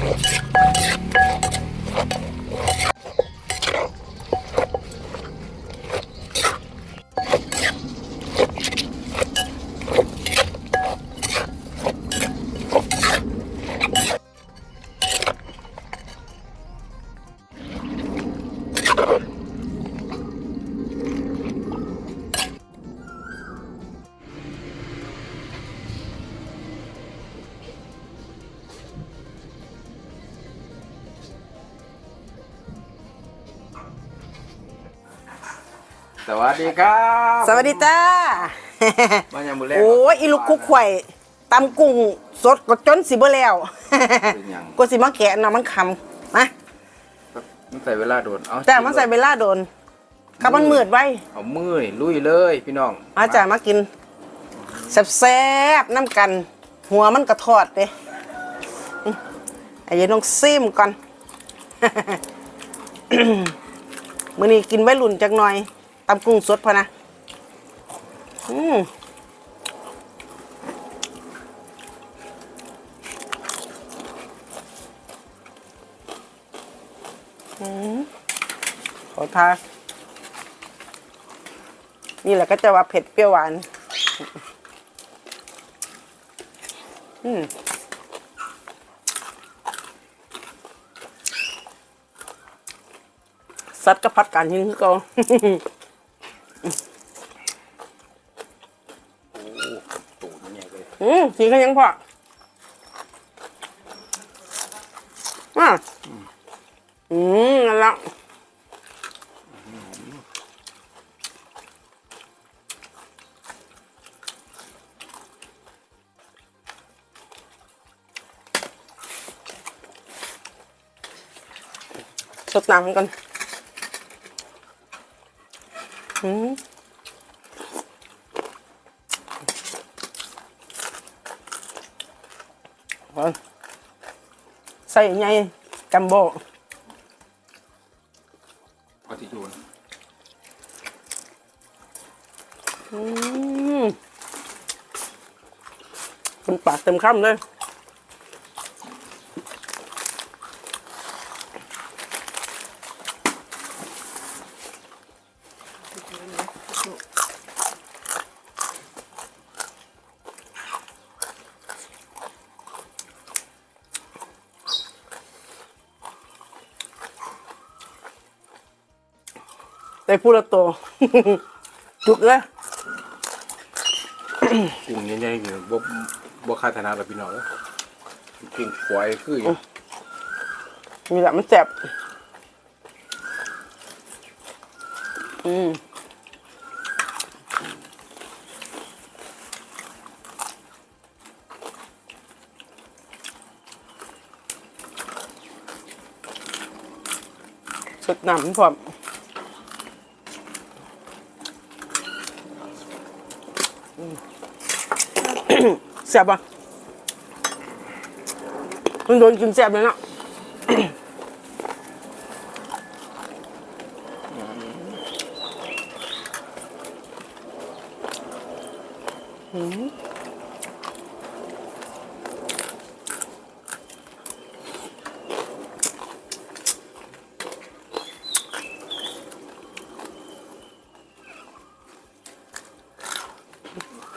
Thank. สวัสดีครับสวัสดีจ้ามายามมือแรกโอ้ยอีลูกคุกไข่ตำกุ้งสดก็จนสิบ่แล้วเป็นหยังกูสิมาแกะเนาะมันคำมามันใส่เวลาโดนเอาจ้ามาใส่เวลาโดนข้ามันมืดไว้เอามือนี่ลุยเลยพี่น้องมาจ้ามากินแซ่บๆน้ำกัน หัวมันกระทอดเด้อื้อไอ้ยายน้องซิมก่อนมื้อนี้กินไว้รุ่นจักหน่อย ตำกุ้งสดพอนะ อืมขอทานี่แหละก็จะว่าเผ็ดเปรี้ยวหวาน อืมสัตว์ก็พัดกันยิงคือเก่า ตูดเนี่ย เลยอืมสีก็ยังพออะอืมนั่นละสดน้ำกันอืม ใส่ไงจัมโบ้เอาที่โยนอืมเป็นปากเต็มคำเลย ได้พูดละตัวจุกเลยกุ้งใหญ่ๆอยู่บ่บ่คาดถนัดหรอกพี่น้องเอ้ยกิ้งควายคืออยู่มีแหละมันเจ็บอืมสดน้ำพร้อมอืม แซ่บปะมันโดนกินแซ่บเลยเนาะ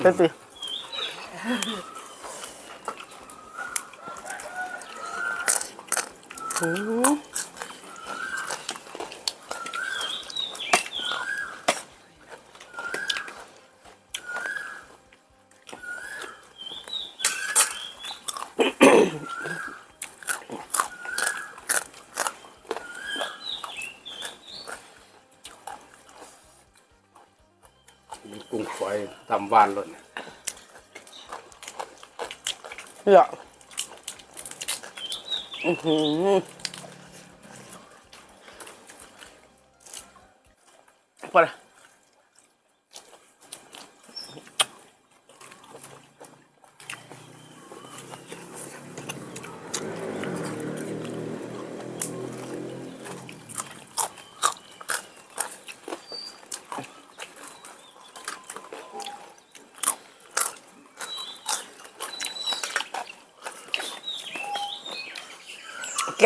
เป็นสิอืมมีกุ้ งควายตำหวานเลย เหลื ออือหือพอละ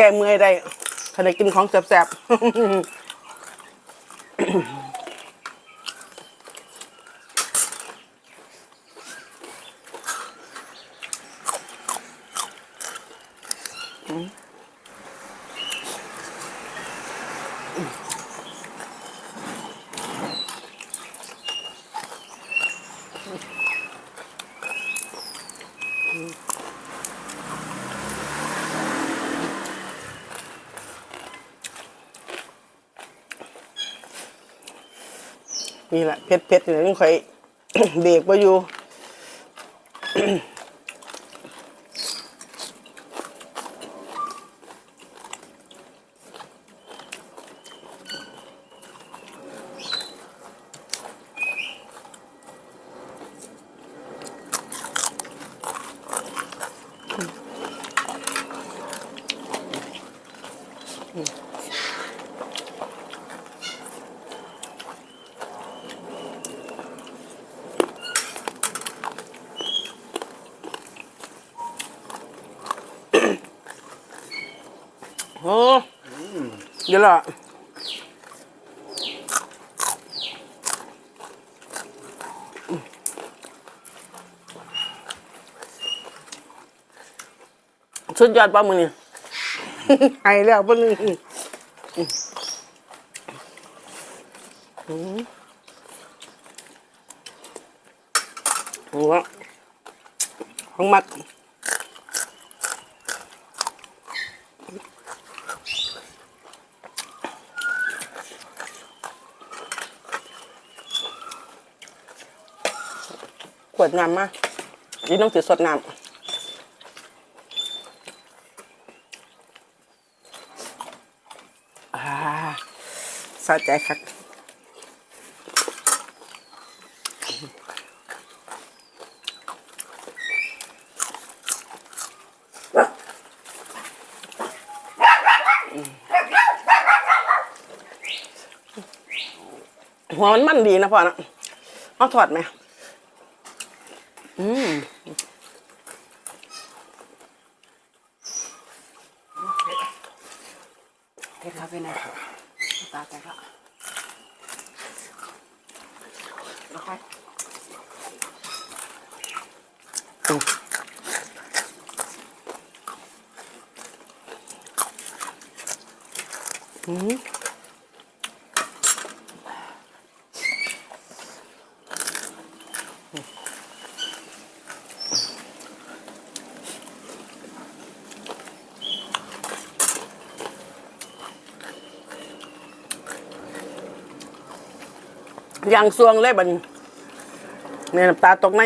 แก้เมื่อยได้ขณะกินของแสบๆ นี่แหละเพ็ดเพ็ดๆนี่ยังค่อยเบรกไปอยู่ อ้เดี๋ยวละสุดยอดป้ามือนี่ไอแล้วป้านึงโอ้โหของมัก ขวดน้ำมายี่ต้องถือสดน้ำอาสะใจคักหัวมันมันดีนะพ่อนะเอาถอดไหม อืมเผ็ดครับเป็นไงตาใจก็แล้วค่อยอืม อย่างซวงเลยบัดนเนี่ยน้ำตาตกใน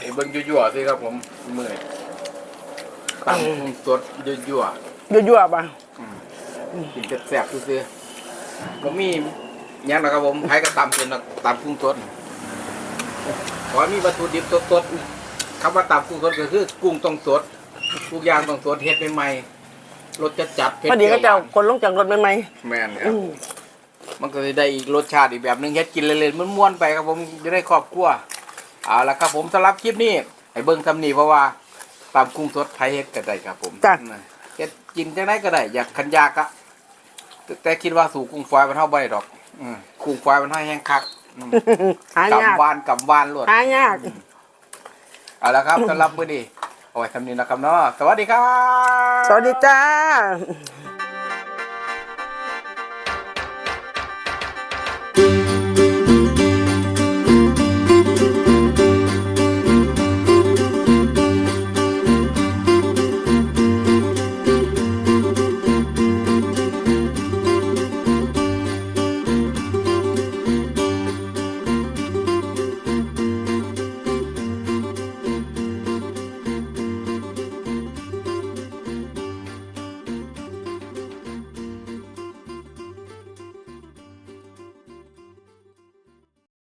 ไอ้เบิ้งยั่วๆสิครับผมเมื่อยตำกุ้งสดยั่วยั่วๆป่ะๆกินแซ่บๆซื่อๆผมมีหยังนะครับผมไผก็ตำเป็นนะตำกุ้งสดขอให้มีวัตถุดิบสดๆคำว่าตำกุ้งสดก็คือ กุ้งต้องสดทุกอย่างต้องสดเฮ็ดใหม่ๆ รสจัดๆเผ็ดพอดีก็เปรี้จะยวเอาคนลงจากรถใหม่แม่นคๆรัอืบมมันก็จะได้อีกรสชาติอีกแบบหนึงเฮ็ดกินเล่นๆม้วนๆไปครับผมจะได้ครอบครัวเอาละครับผมสำหรับคลิปนี้ให้เบิ่งคำนี้เพราะว่าตามกุ้งสดไผเฮ็ดก็ได้ครับผมจ้ะนะเฮ็ดกินจังไดก็ได้อยากคันยากอะแต่แต่คิดว่าสู่กุ้งฝอยมันเท่าบ่ได้ดอกอืมกุ้งฝอยมันเท่าแห้งคักอืมหายากกำวานกำวานโลดหายาก เอาละครับสำหรับมื้อนี้เอา ไว้คำนี้นะครับเนาะสวัสดีครับ สวัสดีจ้า